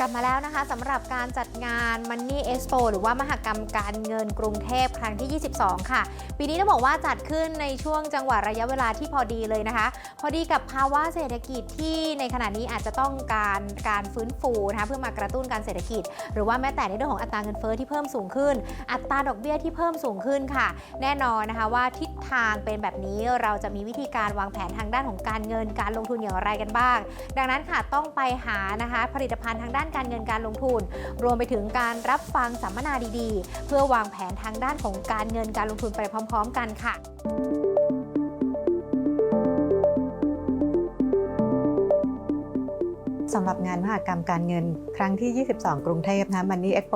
กลับมาแล้วนะคะสำหรับการจัดงาน Money Expo หรือว่ามหกรรมการเงินกรุงเทพครั้งที่ 22 ค่ะ ปีนี้ต้องบอกว่าจัดขึ้นในช่วงจังหวะระยะเวลาที่พอดีเลยนะคะ พอดีกับภาวะเศรษฐกิจที่ในขณะนี้อาจจะต้องการการฟื้นฟูนะคะเพื่อมากระตุ้นการเศรษฐกิจ หรือว่าแม้แต่ในเรื่องของอัตราเงินเฟ้อที่เพิ่มสูงขึ้น อัตราดอกเบี้ยที่เพิ่มสูงขึ้นค่ะ แน่นอนนะคะว่าทิศทางเป็นแบบนี้เราจะมีวิธีการวางแผนทางด้านของการเงินการลงทุนอย่างไรกันบ้าง ดังนั้นค่ะต้องไปหานะคะผลิตภัณฑ์ทางด้านการเงินการลงทุน รวมไปถึงการรับฟังสัมมนาดีๆ เพื่อวางแผนทางด้านของการเงินการลงทุนไปพร้อม ๆ กันค่ะ สำหรับงานมหกรรมการเงิน ครั้งที่ 22 กรุงเทพนะมันนี่เอ็กโป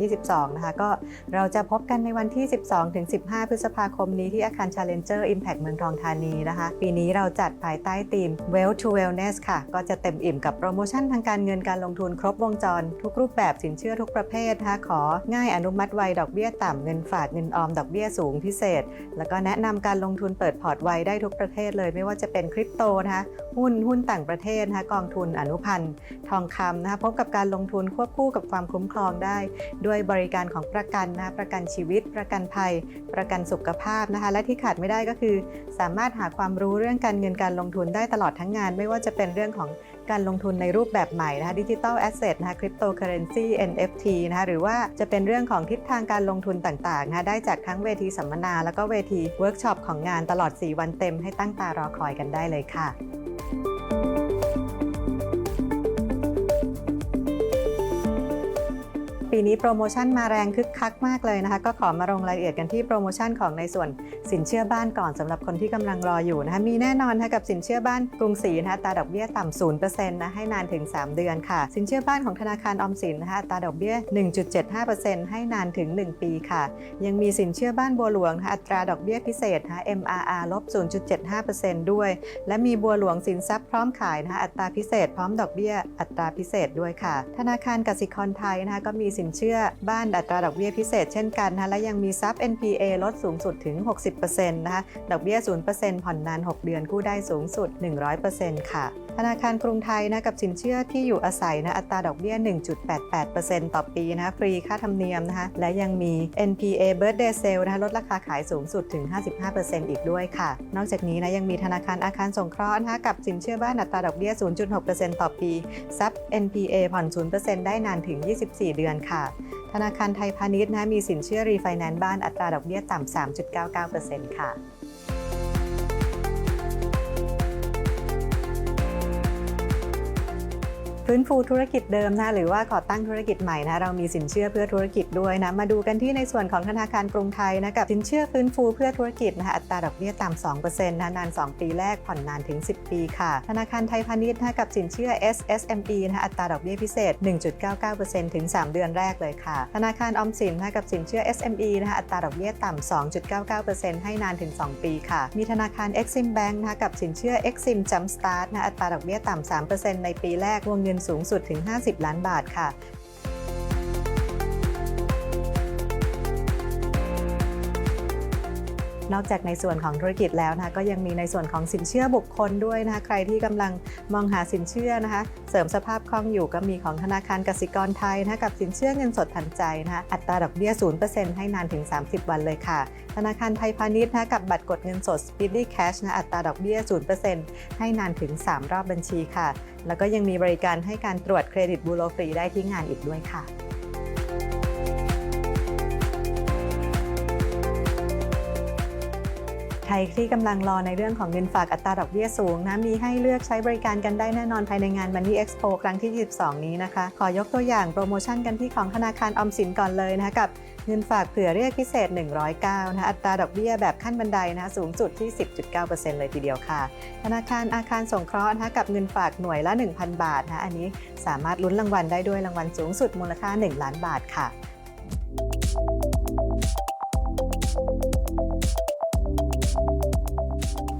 2022 นะคะ ก็เราจะพบกันในวันที่ 12ถึง15 พฤษภาคมนี้ที่อาคาร Challenger Impact เมืองทองธานีนะคะ ปีนี้เราจัดภายใต้ธีม Well to Wellness ค่ะ ก็จะเต็มอิ่มกับโปรโมชั่นทางการเงินการลงทุนครบวงจร ทุกรูปแบบสินเชื่อทุกประเภทนะคะของ่ายอนุมัติไวดอกเบี้ยต่ำเงินฝากเงินออมดอกเบี้ยสูงพิเศษ แล้วก็แนะนำการลงทุนเปิดพอร์ตไวได้ทุกประเภทเลย ไม่ว่าจะเป็นคริปโตนะคะหุ้นหุ้นต่างประเทศนะคะกองทุนอนุพันธ์ทองคำนะคะพบกับการลงทุนควบคู่กับความคุ้มครองได้ ด้วยบริการของประกันนะคะประกันชีวิต ประกันภัย ประกันสุขภาพนะคะและที่ขาดไม่ได้ก็คือ สามารถหาความรู้เรื่องการเงินการลงทุนได้ตลอดทั้งงาน ไม่ว่าจะเป็นเรื่องของการลงทุนในรูปแบบใหม่นะคะดิจิ t a ลแอสเซทนะคะคริปโตเคอเรนซี NFT นะคะหรือว่าจะเป็นเรื่องของทิศทางการลงทุนต่างๆนะคะได้จากทั้งเวทีสัมมนา แล้วก็เวทีเวิร์กช็อปของงานตลอด 4 วันเต็มให้ตั้งตารอคอยกันได้เลยค่ะ ปีนี้โปรโมชั่นมาแรงคึกคักมากเลยนะคะ ก็ขอมาลงรายละเอียดกันที่โปรโมชั่นของในส่วนสินเชื่อบ้านก่อนสำหรับคนที่กำลังรออยู่นะคะมีแน่นอนนะกับสินเชื่อบ้านกรุงศรีนะคะอัตราดอกเบี้ยต่ำศูนย์เปอร์เซ็นต์นะให้นานถึง 3 เดือนค่ะ สินเชื่อบ้านของธนาคารออมสินนะคะอัตราดอกเบี้ย 1.75%ให้นานถึง 1 ปีค่ะ ยังมีสินเชื่อบ้านบัวหลวงนะคะอัตราดอกเบี้ยพิเศษนะคะ MRR ลบ 0.75%ด้วย และมีบัวหลวงสินทรัพย์พร้อมขายนะคะอัตราพิเศษ พร้อมดอกเบี้ยอัตราพิเศษด้วยค่ะ ธนาคารกสิกรไทยนะคะก็มีสินเชื่อบ้านอัตราดอกเบี้ยพิเศษเช่นกันนะคะและยังมีซับ NPA ลดสูงสุดถึง 60%นะคะดอกเบี้ย 0%ผ่อนนาน 6 เดือนกู้ได้สูงสุด 100%ค่ะ ธนาคารกรุงไทยนะกับสินเชื่อที่อยู่อาศัยนะอัตราดอกเบี้ย 1.88%ต่อปีนะฟรีค่าธรรมเนียมนะคะและยังมี NPA Birthday Sale นะคะลดราคาขายสูงสุดถึง 55%อีกด้วยค่ะ นอกจากนี้นะยังมีธนาคารอาคารสงเคราะห์นะคะกับสินเชื่อบ้านอัตราดอกเบี้ย 0.6%ต่อปีทรัพย์ NPA ผ่อน 0%ได้นานถึง 24 เดือนค่ะ ธนาคารไทยพาณิชย์นะมีสินเชื่อรีไฟแนนซ์บ้านอัตราดอกเบี้ยต่ำ 3.99%ค่ะ ฟื้นฟูธุรกิจเดิมนะหรือว่าก่อตั้งธุรกิจใหม่นะเรามีสินเชื่อเพื่อธุรกิจด้วยนะมาดูกันที่ในส่วนของธนาคารกรุงไทยนะกับสินเชื่อฟื้นฟูเพื่อธุรกิจนะคะอัตราดอกเบี้ยต่ำ2%นะนาน 2 ปีแรกผ่อนนานถึง 10 ปีค่ะ ธนาคารไทยพาณิชย์นะกับสินเชื่อ SSME นะอัตราดอกเบี้ยพิเศษ 1.99%ถึง 3 เดือนแรกเลยค่ะ ธนาคารออมสินนะกับสินเชื่อ SME นะคะอัตราดอกเบี้ยต่ำ2.99%ให้นานถึง 2 ปีค่ะ มีธนาคาร Exim Bank นะคะกับสินเชื่อ Exim Jumpstart นะอัตราดอกเบี้ยต่ำ3%ในปีแรกวงเงินสูงสุดถึง 50 ล้านบาทค่ะ นอกจากในส่วนของธุรกิจแล้วนะคะก็ยังมีในส่วนของสินเชื่อบุคคลด้วยนะคะใครที่กำลังมองหาสินเชื่อนะคะเสริมสภาพคล่องอยู่ก็มีของธนาคารกสิกรไทยนะคะกับสินเชื่อเงินสดทันใจนะคะอัตราดอกเบี้ย 0%ให้นานถึง 30 วันเลยค่ะ ธนาคารไทยพาณิชย์นะะกับบัตรกดเงินสด Speedy Cash นะอัตราดอกเบี้ย 0%ให้นานถึง 3 รอบบัญชีค่ะ แล้วก็ยังมีบริการให้การตรวจเครดิตบูโรฟรีได้ที่งานอีกด้วยค่ะ ใครที่กำลังรอในเรื่องของเงินฝากอัตราดอกเบี้ยสูงนะมีให้เลือกใช้บริการกันได้แน่นอนภายในงาน Money Expo ครั้งที่ 22 นี้นะคะ ขอยกตัวอย่างโปรโมชั่นกันที่ของธนาคารออมสินก่อนเลยนะคะกับเงินฝากเผื่อเรียกพิเศษ 109นะคะอัตราดอกเบี้ยแบบขั้นบันไดนะคะสูงสุดที่ 10.9%เลยทีเดียวค่ะ ธนาคารอาคารสงเคราะห์นะคะกับเงินฝากหน่วยละ 1,000 บาทนะคะอันนี้สามารถลุ้นรางวัลได้ด้วยรางวัลสูงสุดมูลค่า 1 ล้านบาทค่ะ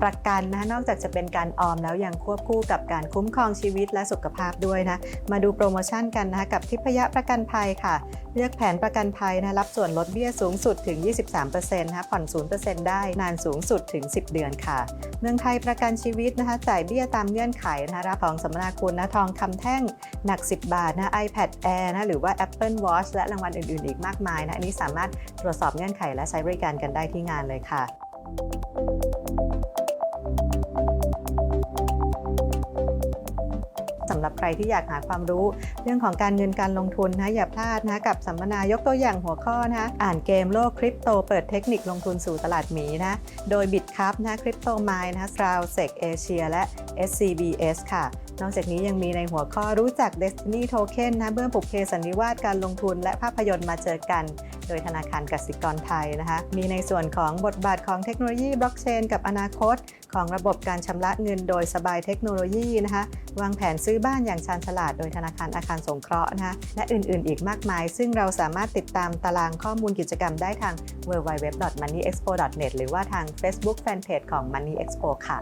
ประกันนะนอกจากจะเป็นการออมแล้วยังควบคู่กับการคุ้มครองชีวิตและสุขภาพด้วยนะ มาดูโปรโมชั่นกันนะคะกับทิพยประกันภัยค่ะ เลือกแผนประกันภัยนะรับส่วนลดเบี้ยสูงสุดถึง 23%นะคะผ่อน 0%ได้นานสูงสุดถึง 10 เดือนค่ะ เมืองไทยประกันชีวิตนะคะจ่ายเบี้ยตามเงื่อนไขนะรับของสมนาคุณนะทองคำแท่งหนัก 10 บาทนะ iPad Air นะหรือว่า Apple Watch และรางวัลอื่นๆ อีกมากมายนะอันนี้สามารถตรวจสอบเงื่อนไขและใช้บริการกันได้ที่งานเลยค่ะสำ รับใครที่อยากหาความรู้ เรื่องของการเงินการลงทุนนะอย่าพลาดนะกับสัมมนายกตัวอย่างหัวข้อนะอ่านเกมโลกคริปโตเปิดเทคนิคลงทุนสู่ตลาดหมีนะโดยบิตคัพนะคริปโตไมล์นะ s t r a u s e c Asia และ SCBS ค่ะนอกจากนี้ยังมีในหัวข้อรู้จัก Destiny Token นะเบื้องปุกเพสันนิวาสการลงทุนและภาพยนตร์มาเจอกัน โดยธนาคารกสิกรไทยนะคะ มีในส่วนของบทบาทของเทคโนโลยีบล็อกเชนกับอนาคต ของระบบการชำระเงินโดยสบายเทคโนโลยีนะคะ วางแผนซื้อบ้านอย่างชาญฉลาดโดยธนาคารอาคารสงเคราะห์นะคะ และอื่น ๆ อีกมากมาย ซึ่งเราสามารถติดตามตารางข้อมูลกิจกรรมได้ทาง www.moneyexpo.net หรือว่าทาง Facebook Fanpage ของ Money Expo ค่ะ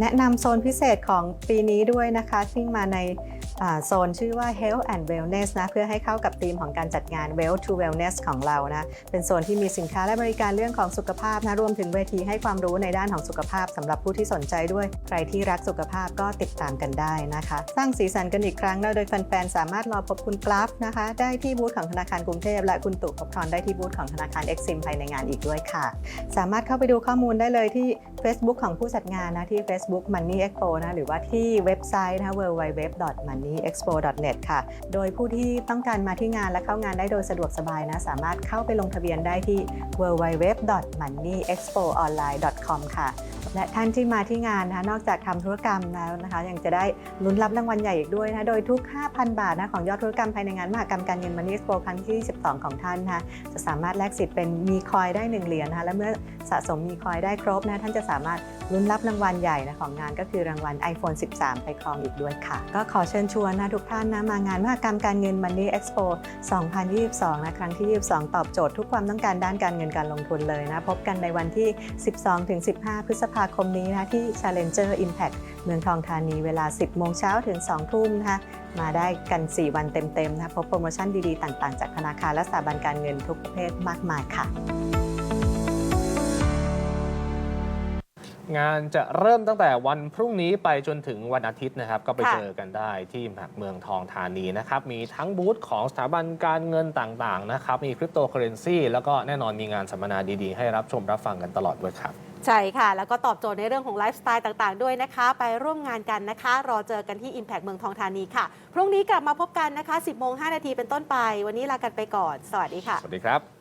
แนะนำโซนพิเศษของปีนี้ด้วยนะคะซึ่งมาใน โซนชื่อว่า Health and Wellness นะเพื่อให้เข้ากับธีมของการจัดงาน Well to Wellness ของเรานะเป็นโซนที่มีสินค้าและบริการเรื่องของสุขภาพนะรวมถึงเวทีให้ความรู้ในด้านของสุขภาพสำหรับผู้ที่สนใจด้วย ใครที่รักสุขภาพก็ติดตามกันได้นะคะ สร้างสีสันกันอีกครั้งแล้วโดยแฟนๆสามารถรอพบคุณกราฟนะคะ ได้ที่บูธของธนาคารกรุงเทพและคุณตู่ภพบทรได้ที่บูธของธนาคาร Exim ภายในงานอีกด้วยค่ะ สามารถเข้าไปดูข้อมูลได้เลยที่ Facebook ของผู้จัดงานนะที่ Facebook Money Expo นะหรือว่าที่เว็บไซต์นะ expo.net ค่ะ โดยผู้ที่ต้องการมาที่งานและเข้างานได้โดยสะดวกสบายนะ สามารถเข้าไปลงทะเบียนได้ที่ www.moneyexpoonline.com ค่ะ และท่านที่มาที่งานนะคะนอกจากทำธุรกรรมแล้วนะคะ ยังจะได้ลุ้นรับรางวัลใหญ่อีกด้วยนะ โดยทุก 5,000 บาทนะของยอดธุรกรรมภายในงานมหกรรมการเงิน Money Expo ครั้งที่ 12 ของท่านนะคะจะสามารถแลกสิทธิ์เป็นมีคอยได้ 1 เหรียญนะคะและเมื่อสะสมมีคอยได้ครบนะท่านจะสามารถลุ้นรับรางวัลใหญ่นะของงานก็คือรางวัล iPhone 13 ไปครองอีกด้วยค่ะ ก็ขอเชิญชวนนะทุกท่านนะมางานมหกรรมการเงิน Money Expo 2022 นะครั้งที่ 22 ตอบโจทย์ทุกความต้องการด้านการเงินการลงทุนเลยนะพบกันในวันที่ 12-15 พฤษภาคมนี้นะที่ Challenger Impact เมืองทองธานีเวลา 10 โมงเช้าถึง 2 ทุ่มนะคะมาได้กัน 4 วันเต็มๆนะพบโปรโมชั่นดีๆ ต่างๆ จากธนาคารและสถาบันการเงินทุกประเภทมากมายค่ะ งานจะเริ่มตั้งแต่วันพรุ่งนี้ไปจนถึงวันอาทิตย์นะครับ ก็ไปค่ะ เจอกันได้ที่เมืองทองธานีนะครับ มีทั้งบูธของสถาบันการเงินต่างๆนะครับ มีคริปโตเคอเรนซีแล้วก็แน่นอนมีงานสัมมนาดีๆ ให้รับชมรับฟังกันตลอดด้วยครับ ใช่ค่ะ แล้วก็ตอบโจทย์ในเรื่องของไลฟ์สไตล์ต่างๆ ด้วยนะคะ ไปร่วมงานกันนะคะ รอเจอกันที่ Impact เมืองทองธานีค่ะ พรุ่งนี้กลับมาพบกันนะคะ 10โมง5นาทีเป็นต้นไป วันนี้ลากันไปก่อน สวัสดีค่ะ สวัสดีครับ